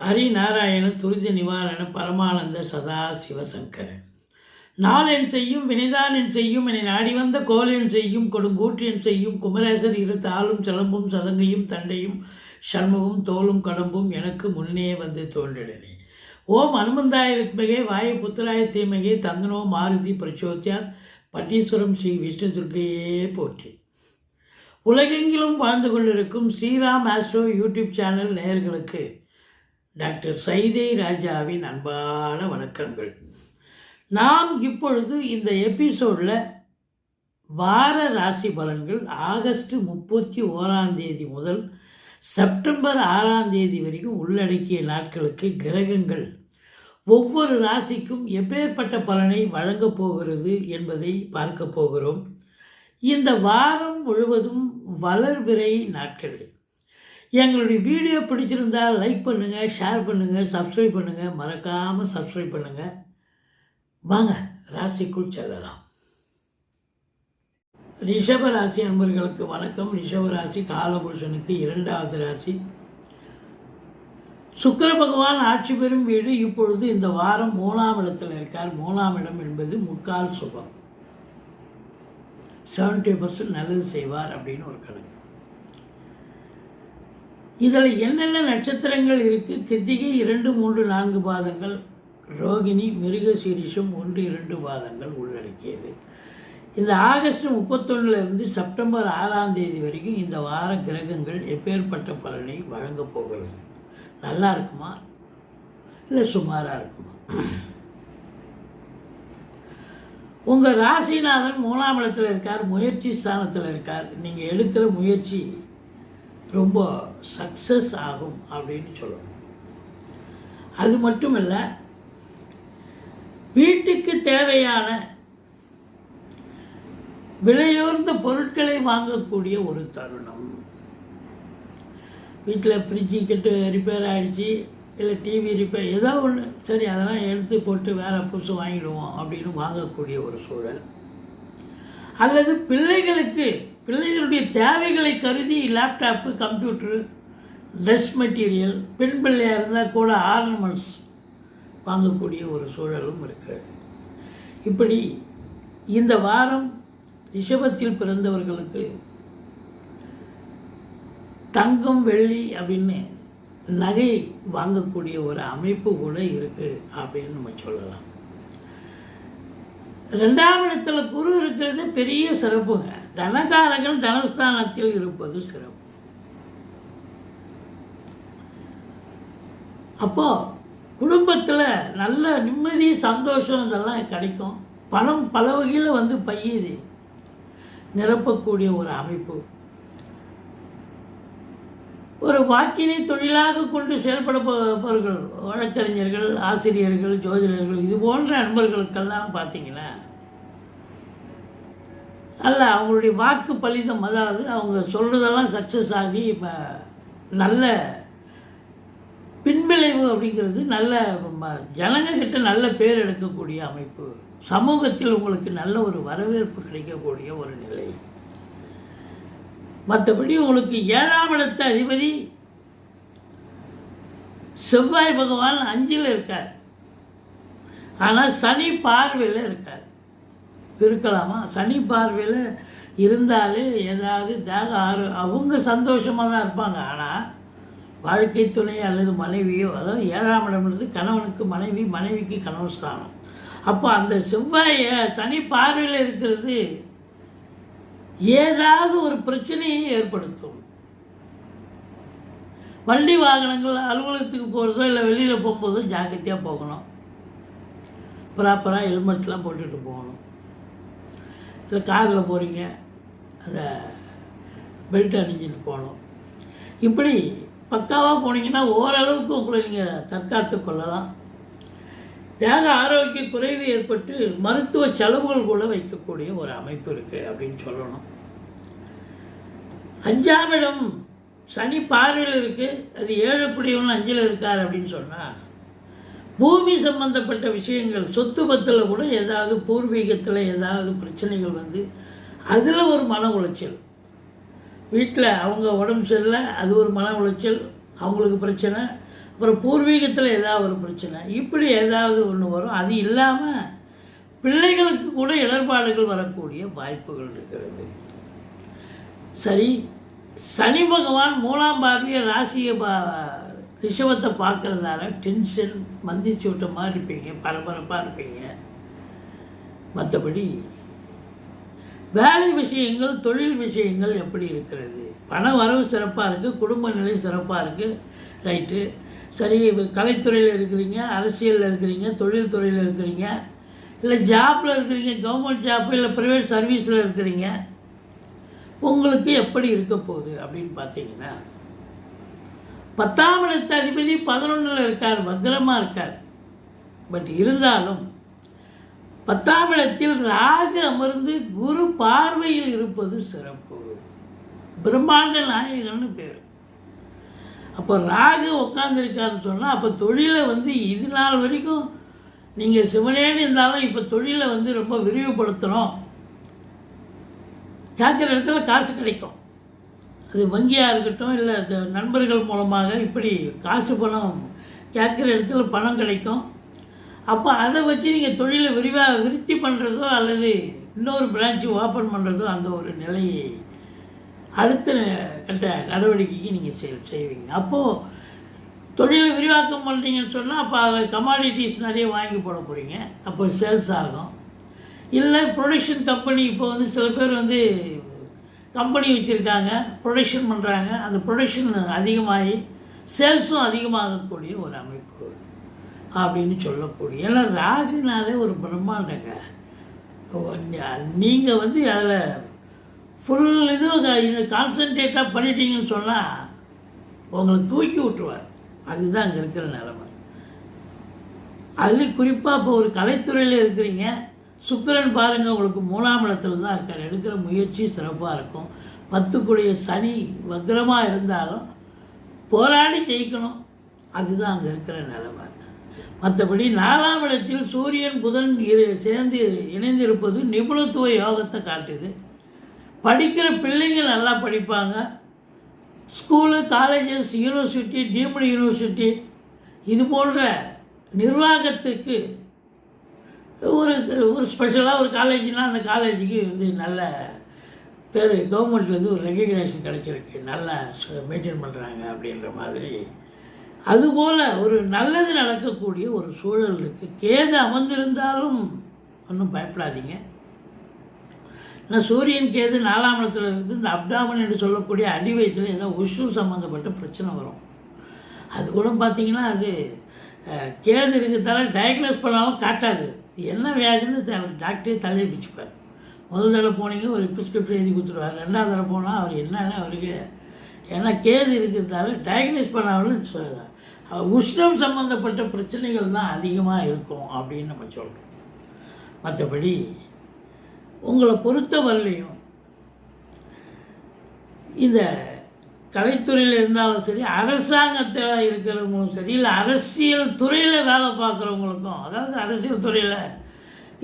ஹரிநாராயண துரித நிவாரண பரமானந்த சதா சிவசங்கரன் நாளென் செய்யும் வினைதானென் செய்யும் என்னை நாடி வந்த கோலென் செய்யும் கொடுங்கூற்றியன் செய்யும் குமரேசர் இரு தாளும் சிலம்பும் சதங்கையும் தண்டையும் சண்முகம் தோலும் கடம்பும் எனக்கு முன்னே வந்து தோன்றிடனே ஓம் அனுமந்தாய வித்மகே வாயு புத்திராய தீமகே தந்தனோ மாருதி பிரச்சோத்யாத் பட்டீஸ்வரம் ஸ்ரீ விஷ்ணு துர்க்கையே போற்றி. உலகெங்கிலும் வாழ்ந்து கொண்டிருக்கும் ஸ்ரீராம் ஆஸ்ட்ரோ யூடியூப் சேனல் நேயர்களுக்கு டாக்டர் சைதை ராஜாவின் அன்பான வணக்கங்கள். நாம் இப்பொழுது இந்த எபிசோடில் வார ராசி பலன்கள் ஆகஸ்ட் முப்பத்தி ஓராம் தேதி முதல் செப்டம்பர் ஆறாம் தேதி வரைக்கும் உள்ளடக்கிய நாட்களுக்கு கிரகங்கள். ஒவ்வொரு ராசிக்கும் எப்பேற்பட்ட பலனை வழங்கப் போகிறது என்பதை பார்க்க போகிறோம். இந்த வாரம் முழுவதும் வளர்பிறை நாட்கள். எங்களுடைய வீடியோ பிடிச்சிருந்தால் லைக் பண்ணுங்கள் ஷேர் பண்ணுங்கள் சப்ஸ்கிரைப் பண்ணுங்கள் மறக்காமல் சப்ஸ்கிரைப் பண்ணுங்கள் வாங்க ராசிக்குள் செல்லலாம். ரிஷப ராசி அன்பர்களுக்கு வணக்கம். ரிஷப ராசி காலபுருஷனுக்கு இரண்டாவது ராசி. சுக்கர பகவான் ஆட்சி பெறும் வீடு இப்பொழுது இந்த வாரம் மூணாம் இடத்தில் இருக்கார். மூணாம் இடம் என்பது முக்கால் சுபம். செவன்டி பர்சன்ட் நல்லது செய்வார் அப்படின்னு ஒரு கணக்கு. இதில் என்னென்ன நட்சத்திரங்கள் இருக்குது கிருத்திகை இரண்டு மூன்று நான்கு பாதங்கள். ரோகிணி மிருக சீரிஷம் ஒன்று இரண்டு பாதங்கள் உள்ளடக்கியது. இந்த ஆகஸ்ட் முப்பத்தொன்னுலேருந்து செப்டம்பர் ஆறாம் தேதி வரைக்கும் இந்த வார கிரகங்கள் எப்பேற்பட்ட பலனை வழங்கப் போகிறது? நல்லா இருக்குமா? இல்லை சுமாராக இருக்குமா? உங்கள் ராசிநாதன் மூணாம் இடத்தில் இருக்கார் முயற்சி ஸ்தானத்தில் இருக்கார். நீங்கள் எடுக்கிற முயற்சி ரொம்ப சக்ஸஸ் ஆகும் அப்படின்னு சொல்லணும். அது மட்டும் இல்லை வீட்டுக்கு தேவையான விலையுயர்ந்த பொருட்களை வாங்கக்கூடிய ஒரு தருணம். வீட்டில் ஃப்ரிட்ஜு கெட்டு ரிப்பேர் ஆகிடுச்சி இல்லை டிவி ரிப்பேர் ஏதோ ஒன்று சரி அதெல்லாம் எடுத்து போட்டு வேறு புதுசு வாங்கிடுவோம் அப்படின்னு வாங்கக்கூடிய ஒரு சூழல். அல்லது பிள்ளைகளுக்கு பிள்ளைகளுடைய தேவைகளை கருதி லேப்டாப்பு கம்ப்யூட்ரு ட்ரெஸ் மெட்டீரியல் பெண் பிள்ளையாக இருந்தால் கூட ஆர்னமெண்ட்ஸ் வாங்கக்கூடிய ஒரு சூழலும் இருக்கிறது. இப்படி இந்த வாரம் ரிஷபத்தில் பிறந்தவர்களுக்கு தங்கம் வெள்ளி அப்படின்னு நகை வாங்கக்கூடிய ஒரு அமைப்பு கூட இருக்குது அப்படின்னு நம்ம சொல்லலாம். ரெண்டாம் இடத்துல குரு இருக்கிறது பெரிய சிறப்புங்க. தனகாரங்கள் தனஸ்தானத்தில் இருப்பது சிறப்பு. அப்போ குடும்பத்தில் நல்ல நிம்மதி சந்தோஷம் இதெல்லாம் கிடைக்கும். பணம் பல வகையில் வந்து பையது. நிரப்பக்கூடிய ஒரு அமைப்பு. ஒரு வாக்கினை தொழிலாக கொண்டு செயல்படப்பவர்கள் வழக்கறிஞர்கள் ஆசிரியர்கள் ஜோதிடர்கள் இது போன்ற நண்பர்களுக்கெல்லாம் பார்த்தீங்கன்னா அல்ல அவங்களுடைய வாக்கு பலிதம் அதாவது அவங்க சொல்கிறதெல்லாம் சக்ஸஸ் ஆகி இப்போ நல்ல பின்விளைவு அப்படிங்கிறது நல்ல ஜனங்கக்கிட்ட நல்ல பேர் எடுக்கக்கூடிய அமைப்பு. சமூகத்தில் உங்களுக்கு நல்ல ஒரு வரவேற்பு கிடைக்கக்கூடிய ஒரு நிலை. மற்றபடி உங்களுக்கு ஏழாம் இடத்த அதிபதி செவ்வாய் பகவான் அஞ்சில் இருக்கார். ஆனால் சனி பார்வையில் இருக்கார். இருக்கலாமா? சனி பார்வையில் இருந்தாலே ஏதாவது தேக ஆறு அவங்க சந்தோஷமாக தான் இருப்பாங்க. ஆனால் வாழ்க்கை துணை அல்லது மனைவியோ அதாவது ஏழாம் இடம்ன்றது கணவனுக்கு மனைவி மனைவிக்கு கணவன் ஸ்தானம். அப்போ அந்த செவ்வாய் சனி பார்வையில் இருக்கிறது ஏதாவது ஒரு பிரச்சனையை ஏற்படுத்தும். வண்டி வாகனங்கள் அலுவலகத்துக்கு போகிறதோ இல்லை வெளியில் போகும்போதோ ஜாக்கிரதையாக போகணும். ப்ராப்பராக ஹெல்மெட்லாம் போட்டுட்டு போகணும். இல்லை காரில் போகிறீங்க அந்த பெல்ட் அணிஞ்சிட்டு போகணும். இப்படி பக்காவாக போனீங்கன்னா ஓரளவுக்கு உங்களை நீங்கள் தற்காத்து கொள்ளலாம். தேக ஆரோக்கிய குறைவு ஏற்பட்டு மருத்துவ செலவுகள் கூட வைக்கக்கூடிய ஒரு அமைப்பு இருக்குது அப்படின்னு சொல்லணும். அஞ்சாம் இடம் சனி பார்வையில் இருக்குது அது ஏழக்கூடியவன் அஞ்சில் இருக்கார் அப்படின்னு சொன்னால் பூமி சம்பந்தப்பட்ட விஷயங்கள் சொத்து பத்தில் கூட ஏதாவது பூர்வீகத்தில் ஏதாவது பிரச்சனைகள் வந்து அதில் ஒரு மன உளைச்சல். வீட்டில் அவங்க உடம்பு சரியில்லை அது ஒரு மன உளைச்சல் அவங்களுக்கு பிரச்சனை. அப்புறம் பூர்வீகத்தில் ஏதாவது ஒரு பிரச்சனை. இப்படி ஏதாவது ஒன்று வரும். அது இல்லாமல் பிள்ளைகளுக்கு கூட இடர்பாடுகள் வரக்கூடிய வாய்ப்புகள் இருக்கிறது. சரி சனி பகவான் மூலாம் பார்வையை ராசியை பா ரிஷபத்தை பார்க்குறதால டென்ஷன் மந்திச்சு விட்ட மாதிரி இருப்பீங்க பரபரப்பாக இருப்பீங்க. மற்றபடி வேலை விஷயங்கள் தொழில் விஷயங்கள் எப்படி இருக்கிறது? பண வரவு சிறப்பாக இருக்குது குடும்ப நிலை சிறப்பாக இருக்குது ரைட்டு சரி கலைத்துறையில் இருக்கிறீங்க அரசியலில் இருக்கிறீங்க தொழில் துறையில் இருக்கிறீங்க இல்லை ஜாப்பில் இருக்கிறீங்க கவர்மெண்ட் ஜாப் இல்லை ப்ரைவேட் சர்வீஸில் இருக்கிறீங்க. உங்களுக்கு எப்படி இருக்க போகுது அப்படின்னு பார்த்தீங்கன்னா பத்தாம் இடத்து அதிபதி பதினொன்றில் இருக்கார் வக்ரமாக இருக்கார். பட் இருந்தாலும் பத்தாம் இடத்தில் ராகு அமர்ந்து குரு பார்வையில் இருப்பது சிறப்பு. பிரம்மாண்ட நாயகன்னு பேர். அப்போ ராகு உட்காந்துருக்காருன்னு சொன்னால் அப்போ தொழிலை வந்து இது நாள் வரைக்கும் நீங்கள் சிவனேன்னு இருந்தாலும் இப்போ தொழிலை வந்து ரொம்ப விரிவுபடுத்தணும். கேட்குற இடத்துல காசு கிடைக்கும். அது வங்கியாக இருக்கட்டும் இல்லை நண்பர்கள் மூலமாக இப்படி காசு பணம் கேட்குற இடத்துல பணம் கிடைக்கும். அப்போ அதை வச்சு நீங்கள் தொழிலை விரிவாக விருத்தி பண்ணுறதோ அல்லது இன்னொரு பிரான்ச்சு ஓப்பன் பண்ணுறதோ அந்த ஒரு நிலையை அடுத்த கட்ட நடவடிக்கைக்கு நீங்கள் செய் செய்வீங்க. அப்போது தொழிலை விரிவாக்கம் பண்ணுறீங்கன்னு சொன்னால் அப்போ அதில் கமாடிட்டிஸ் நிறைய வாங்கி போட போகிறீங்க அப்போ சேல்ஸ் ஆகும். இல்லை ப்ரொடக்ஷன் கம்பெனி இப்போ வந்து சில பேர் வந்து கம்பெனி வச்சுருக்காங்க ப்ரொடக்ஷன் பண்ணுறாங்க அந்த ப்ரொடக்ஷன் அதிகமாகி சேல்ஸும் அதிகமாகக்கூடிய ஒரு அமைப்பு அப்படின்னு சொல்லக்கூடிய. ஏன்னா ராகுனாலே ஒரு பிரம்மாண்டங்க. நீங்கள் வந்து அதில் ஃபுல் இது கான்சன்ட்ரேட்டாக பண்ணிட்டீங்கன்னு சொன்னால் உங்களை தூக்கி விட்டுருவார். அதுதான் அங்கே இருக்கிற நிலமை. அதுலேயும் குறிப்பாக இப்போ ஒரு கலைத்துறையில் இருக்கிறீங்க. சுக்கரன் பாருங்கள் உங்களுக்கு மூணாம் இடத்துல தான் இருக்கார். எடுக்கிற முயற்சி சிறப்பாக இருக்கும். பத்துக்குடைய சனி வக்ரமாக இருந்தாலும் போராடி ஜெயிக்கணும். அதுதான் அங்கே இருக்கிற நிலைமை. மற்றபடி நாலாம் இடத்தில் சூரியன் புதன் இரு சேர்ந்து இணைந்திருப்பது நிபுணத்துவ யோகத்தை காட்டுது. படிக்கிற பிள்ளைங்க நல்லா படிப்பாங்க. School colleges university deemed university இது போன்ற நிர்வாகத்துக்கு ஒரு ஒரு ஸ்பெஷலாக ஒரு காலேஜ்னால் அந்த காலேஜுக்கு வந்து நல்ல பேர். கவர்மெண்ட்லேருந்து ஒரு ரெக்கக்னேஷன் கிடச்சிருக்கு. நல்லா மெயின்டைன் பண்ணுறாங்க அப்படின்ற மாதிரி. அதுபோல் ஒரு நல்லது நடக்கக்கூடிய ஒரு சூழல் இருக்குது கேது அமர்ந்திருந்தாலும் ஒன்றும் பயப்படாதீங்க. ஏன்னா சூரியன் கேது நாலாம் இடத்துல இருந்து இந்த அப்டாமன் என்று சொல்லக்கூடிய அடி வயிற்றில் ஏதோ உஷு சம்மந்தப்பட்ட பிரச்சனை வரும். அது கூட பார்த்திங்கன்னா அது கேது இருக்கிறதால டயக்னோஸ் பண்ணாலும் காட்டாது. என்ன வியாதின்னு டாக்டரே தலையை பிச்சுப்பார். முதல் தடவை போனீங்க ஒரு ப்ரிஸ்கிரிப்ஷன் எழுதி கொடுத்துருவார். ரெண்டாவது தடவை போனால் அவர் என்னன்னு அவருக்கு ஏன்னா கேது இருக்கிறதால டயக்னோஸ் பண்ணாலும் சொல்லுவார் உஷ்ணம் சம்மந்தப்பட்ட பிரச்சனைகள் தான் அதிகமாக இருக்கும் அப்படின்னு நம்ம சொல்கிறோம் மற்றபடி உங்களை பொறுத்தவரையிலையும் இந்த கலைத்துறையில் இருந்தாலும் சரி அரசாங்கத்தில் இருக்கிறவங்களும் சரி இல்லை அரசியல் துறையில் வேலை பார்க்குறவங்களுக்கும் அதாவது அரசியல் துறையில்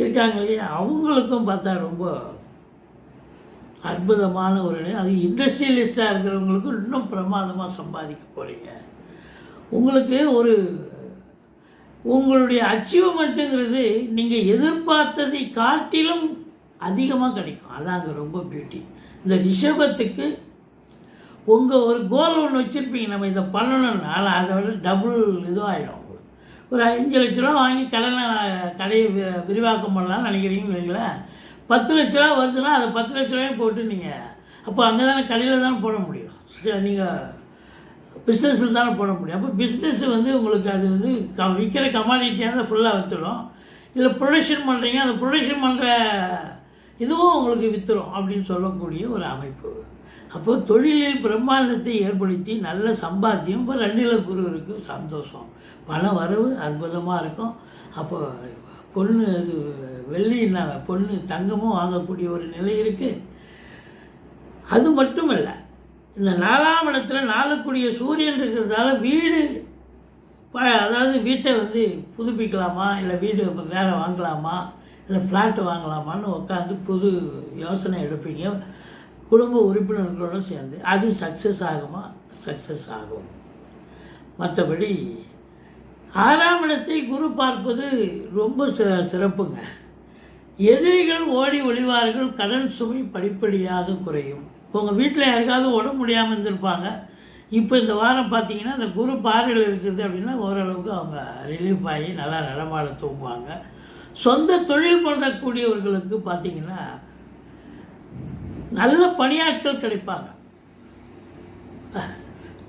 இருக்காங்க இல்லையா அவங்களுக்கும் பார்த்தா ரொம்ப அற்புதமான ஒரு நிலை. அது இண்டஸ்ட்ரியலிஸ்டாக இருக்கிறவங்களுக்கும் இன்னும் பிரமாதமாக சம்பாதிக்க போகிறீங்க உங்களுக்கு ஒரு உங்களுடைய அச்சீவ்மெண்ட்டுங்கிறது நீங்கள் எதிர்பார்த்ததை காட்டிலும் அதிகமாக கிடைக்கும். அதான் அங்கே ரொம்ப பியூட்டி இந்த ரிஷபத்துக்கு உங்கள் ஒரு கோல் ஒன்று வச்சுருப்பீங்க நம்ம இதை பண்ணணும்னு ஆனால் அதை விட டபுள் இதுவும் ஆகிடும் உங்களுக்கு ஒரு அஞ்சு லட்ச ரூபா வாங்கி கடனை கடையை வி- விரிவாக்கம் பண்ணலாம்னு நினைக்கிறீங்கன்னு வைங்களேன். பத்து லட்ச ரூபா வருதுன்னா அதை பத்து லட்ச ரூபாயும் போட்டு நீங்கள் அப்போ அங்கே தானே கடையில் தானே போட முடியும். நீங்கள் பிஸ்னஸில் தானே போட முடியும். அப்போ பிஸ்னஸ் வந்து உங்களுக்கு அது வந்து க விற்கிற கமாடிட்டியாக தான் ஃபுல்லாக விற்றுடும் இல்லை ப்ரொடக்ஷன் பண்ணுறீங்க அந்த ப்ரொடக்ஷன் பண்ணுற இதுவும் உங்களுக்கு விற்றுரும் அப்படின்னு சொல்லக்கூடிய ஒரு அமைப்பு. அப்போ தொழிலில் பிரம்மாண்டத்தை ஏற்படுத்தி நல்ல சம்பாத்தியம் இப்போ ரெண்டில் குரு சந்தோஷம். பண வரவு அற்புதமாக இருக்கும். அப்போ பொண்ணு இது வெள்ளி பொண்ணு தங்கமும் வாங்கக்கூடிய ஒரு நிலை இருக்குது அது மட்டும் இல்லை இந்த நாலாம் இடத்துல நாளுக்குரிய சூரியன் இருக்கிறதால வீடு ப- அதாவது வீட்டை வந்து புதுப்பிக்கலாமா இல்லை வீடு இப்ப வாங்கலாமா இல்லை ஃப்ளாட்டு வாங்கலாமான்னு உட்காந்து புது யோசனை எடுப்பீங்க. குடும்ப உறுப்பினர்களோட சேர்ந்து அது சக்ஸஸ் ஆகுமா? சக்ஸஸ் ஆகும். மற்றபடி ஆறாம் இடத்தை குரு பார்ப்பது ரொம்ப சிறப்புங்க. எதிரிகள் ஓடி ஒளிவார்கள் கடன் சுமை படிப்படியாக குறையும். உங்கள் வீட்டில் யாருக்காவது உடம்பு முடியாமல் இருந்திருப்பாங்க. இப்போ இந்த வாரம் பார்த்தீங்கன்னா அந்த குரு பார்வையில் இருக்குது அப்படின்னா ஓரளவுக்கு அவங்க ரிலீஃப் ஆகி நல்லா நடமாட தூங்குவாங்க. சொந்த தொழில் பண்ணக்கூடியவர்களுக்கு பார்த்தீங்கன்னா நல்ல பணியாட்கள் கிடைப்பாங்க.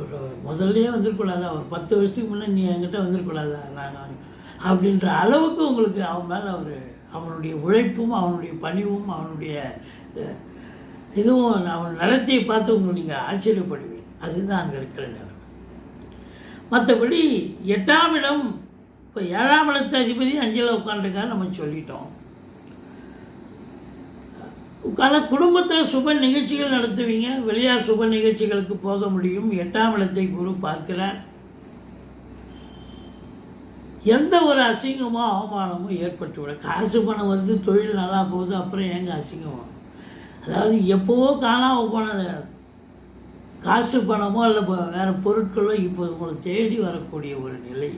ஒரு முதல்லையே வந்துருக்கூடாதா ஒரு பத்து வருஷத்துக்கு முன்னே நீ என்கிட்ட வந்துருக்கூடாதா நாங்கள் அப்படின்ற அளவுக்கு உங்களுக்கு அவன் மேலே ஒரு அவனுடைய உழைப்பும் அவனுடைய பணிவும் அவனுடைய இதுவும் அவன் நடத்தையை பார்த்து உங்களுக்கு நீங்கள் ஆச்சரியப்படுவீங்க. அதுதான் அங்கே இருக்கிற நிலைமை. மற்றபடி எட்டாம் இடம் இப்போ ஏழாம் இடத்து அதிபதி அஞ்சில் உட்காந்துருக்கான்னு நம்ம சொல்லிட்டோம். கல குடும்பத்தில் சுப நிகழ்ச்சிகள் நடத்துவீங்க. வெளியார் சுப நிகழ்ச்சிகளுக்கு போக முடியும். எட்டாம் இடத்தை குரு பார்க்கிறார். எந்த ஒரு அசிங்கமோ அவமானமோ ஏற்பட்டு விட காசு பணம் வந்து தொழில் நல்லா போகுது அப்புறம் ஏங்க அசிங்கம்? அதாவது எப்போவோ காணாமல் போனது. காசு பணமோ இல்லை வேறு பொருட்களோ இப்போ உங்களை தேடி வரக்கூடிய ஒரு நிலை.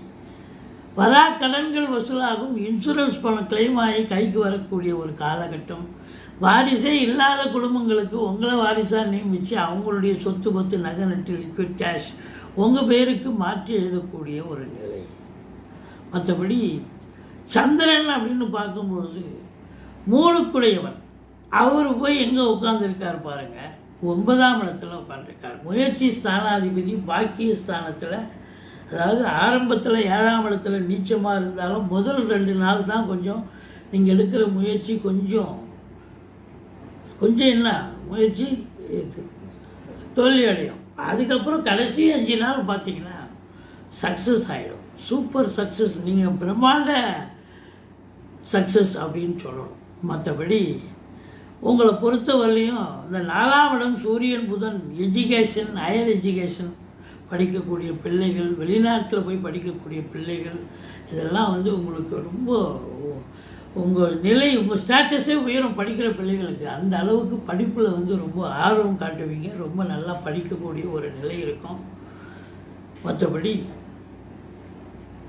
வரா கடன்கள் வசூலாகும். இன்சூரன்ஸ் பணம் கிளைம் ஆகி கைக்கு வரக்கூடிய ஒரு காலகட்டம். வாரிசே இல்லாத குடும்பங்களுக்கு உங்களை வாரிசாக நியமித்து அவங்களுடைய சொத்து பத்து நகை நட்டு லிக்விட் கேஷ் உங்கள் பேருக்கு மாற்றி எழுதக்கூடிய ஒரு நிலை. மற்றபடி சந்திரன் அப்படின்னு பார்க்கும்பொழுது மூணுக்குடையவன் அவர் போய் எங்கே உட்காந்துருக்கார் பாருங்கள் ஒன்பதாம் இடத்துல உட்காந்துருக்கார் முயற்சி ஸ்தானாதிபதி பாக்கிய ஸ்தானத்தில் அதாவது ஆரம்பத்தில் ஏழாம் இடத்துல நீச்சமாக இருந்தாலும் முதல் ரெண்டு நாள் தான் கொஞ்சம் நீங்கள் எடுக்கிற முயற்சி கொஞ்சம் கொஞ்சம் என்ன முயற்சி இது தோல்வி அடையும் அதுக்கப்புறம் கடைசி அஞ்சு நாள் பார்த்தீங்கன்னா சக்ஸஸ் ஆகிடும் சூப்பர் சக்ஸஸ் நீங்கள் பிரம்மாண்ட சக்ஸஸ் அப்படின்னு சொல்லணும். மற்றபடி உங்களை பொறுத்தவரையிலையும் இந்த நாலாம் இடம் சூரியன் புதன் எஜுகேஷன் ஹையர் எஜுகேஷன் படிக்கக்கூடிய பிள்ளைகள் வெளிநாட்டில் போய் படிக்கக்கூடிய பிள்ளைகள் இதெல்லாம் வந்து உங்களுக்கு ரொம்ப உங்கள் நிலை உங்கள் ஸ்டேட்டஸே உயரும் படிக்கிற பிள்ளைகளுக்கு அந்த அளவுக்கு படிப்பில் வந்து ரொம்ப ஆர்வம் காட்டுவீங்க. ரொம்ப நல்லா படிக்கக்கூடிய ஒரு நிலை இருக்கும். மற்றபடி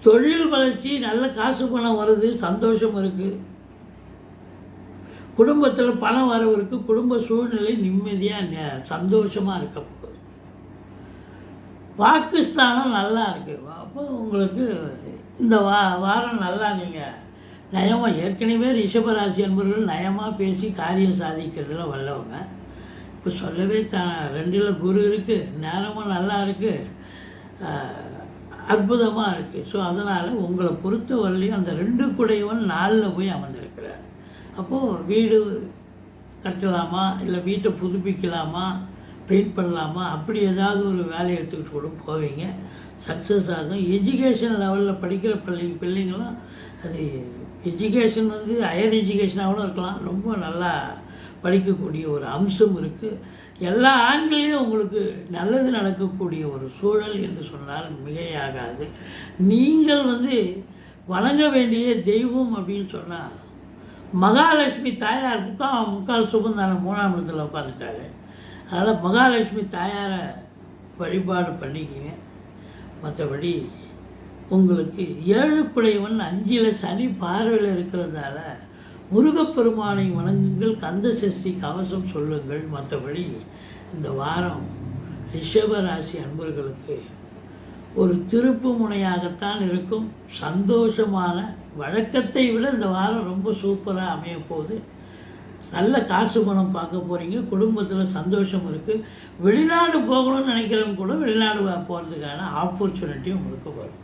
தொழில் வளர்ச்சி நல்ல காசு பணம் வருது சந்தோஷம் இருக்குது குடும்பத்தில் பணம் வரவருக்கு குடும்ப சூழ்நிலை நிம்மதியாக சந்தோஷமாக இருக்க போகுது. வாக்குஸ்தானம் நல்லா இருக்குது அப்போ உங்களுக்கு இந்த வா வாரம் நல்லா நீங்கள் நயமாக ஏற்கனவே ரிஷபராசி என்பவர்கள் நயமாக பேசி காரியம் சாதிக்கிறதுல வல்லவங்க. இப்போ சொல்லவே த ரெண்டில் குரு இருக்குது நேரமும் நல்லா இருக்குது அற்புதமாக இருக்குது ஸோ அதனால் உங்களை பொறுத்த வரலையும் அந்த ரெண்டு குடையவன் நாளில் போய் அமர்ந்திருக்கிறார். அப்போது வீடு கட்டலாமா இல்லை வீட்டை புதுப்பிக்கலாமா பெயிண்ட் பண்ணலாமா அப்படி ஏதாவது ஒரு வேலையை எடுத்துக்கிட்டு கூட போவீங்க. சக்ஸஸ் ஆகும். எஜுகேஷன் லெவலில் படிக்கிற பிள்ளை பிள்ளைங்களாம் அது எஜுகேஷன் வந்து ஹையர் எஜுகேஷனாகவும் இருக்கலாம். ரொம்ப நல்லா படிக்கக்கூடிய ஒரு அம்சம் இருக்குது எல்லா ஆண்களையும் உங்களுக்கு நல்லது நடக்கக்கூடிய ஒரு சூழல் என்று சொன்னால் மிகையாகாது. நீங்கள் வந்து வணங்க வேண்டிய தெய்வம் அப்படின்னு சொன்னால் மகாலட்சுமி தாயார் முக்கால் முக்கால் சுகந்தான மூணாம் இடத்துல உட்காந்துட்டாரு அதனால் மகாலட்சுமி தாயாரை வழிபாடு பண்ணிக்கங்க. மற்றபடி உங்களுக்கு ஏழு குடையவன் அஞ்சில் சனி பார்வையில் இருக்கிறதால முருகப்பெருமானை வணங்குங்கள் கந்த சஷ்டி கவசம் சொல்லுங்கள் மற்றபடி இந்த வாரம் ரிஷபராசி அன்பர்களுக்கு ஒரு திருப்பு முனையாகத்தான் இருக்கும். சந்தோஷமான வழக்கத்தை விட இந்த வாரம் ரொம்ப சூப்பராக அமைய போகுது. நல்ல காசு பணம் பார்க்க போகிறீங்க குடும்பத்தில் சந்தோஷம் இருக்குது வெளிநாடு போகணும்னு நினைக்கிறவங்க கூட வெளிநாடு போகிறதுக்கான ஆப்பர்ச்சுனிட்டி உங்களுக்கு வரும்.